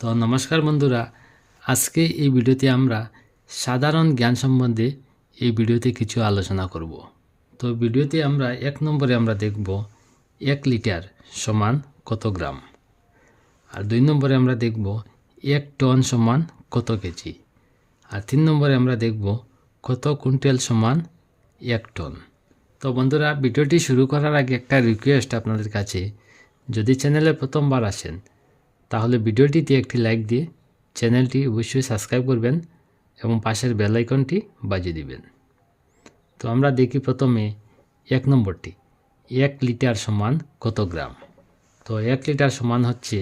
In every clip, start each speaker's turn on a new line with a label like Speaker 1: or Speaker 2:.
Speaker 1: তো নমস্কার বন্ধুরা। আজকে এই ভিডিওতে আমরা সাধারণ জ্ঞান সম্বন্ধে এই ভিডিওতে কিছু আলোচনা করব। তো ভিডিওতে আমরা এক নম্বরে আমরা দেখব এক লিটার সমান কত গ্রাম। আর দুই নম্বরে আমরা দেখব এক টন সমান কত কেজি। আর তিন নম্বরে আমরা দেখব কত কুইন্টাল সমান এক টন। তো বন্ধুরা, ভিডিওটি শুরু করার আগে একটা রিকোয়েস্ট আপনাদের কাছে। যদি চ্যানেলে প্রথমবার আসেন তাহলে ভিডিওটিতে একটি লাইক দিয়ে চ্যানেলটি অবশ্যই সাবস্ক্রাইব করবেন এবং পাশের বেল আইকনটি বাজিয়ে দিবেন। তো আমরা দেখি প্রথমে এক নম্বরটি, এক লিটার সমান কত গ্রাম? তো এক লিটার সমান হচ্ছে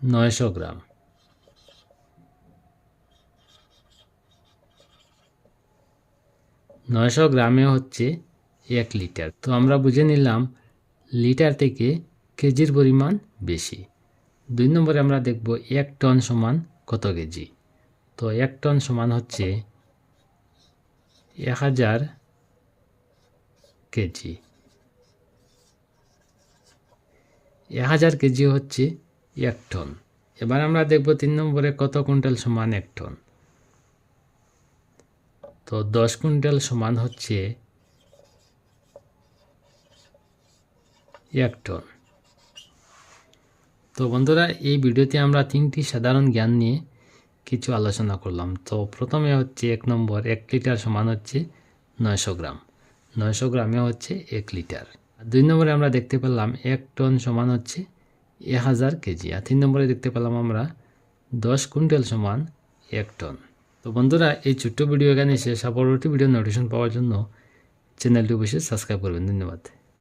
Speaker 1: নয়শো গ্রাম। নয়শো গ্রামে হচ্ছে এক লিটার। তো আমরা বুঝে নিলাম লিটার থেকে কেজির পরিমাণ বেশি। দুই নম্বরে আমরা দেখব এক টন সমান কত কেজি। তো এক টন সমান হচ্ছে এক হাজার কেজি। এক হাজার কেজি হচ্ছে এক টন। এবার আমরা দেখব তিন নম্বরে কত কুইন্টাল সমান এক টন। তো দশ কুইন্টাল সমান হচ্ছে এক টন। তো বন্ধুরা, এই ভিডিওতে আমরা তিনটি সাধারণ জ্ঞান নিয়ে কিছু আলোচনা করলাম। তো প্রথমে হচ্ছে এক নম্বর, এক লিটার সমান হচ্ছে নয়শো গ্রাম। নয়শো গ্রামে হচ্ছে এক লিটার। দুই নম্বরে আমরা দেখতে পেলাম এক টন সমান হচ্ছে এক হাজার কেজি। আর তিন নম্বরে দেখতে পেলাম আমরা দশ কুইন্টাল সমান এক টন। তো বন্ধুরা, এই ছোট্ট ভিডিও এখানে শেষ। আর পরবর্তী ভিডিও নোটিফিকেশন পাওয়ার জন্য চ্যানেলটি অবশ্যই সাবস্ক্রাইব করবেন। ধন্যবাদ।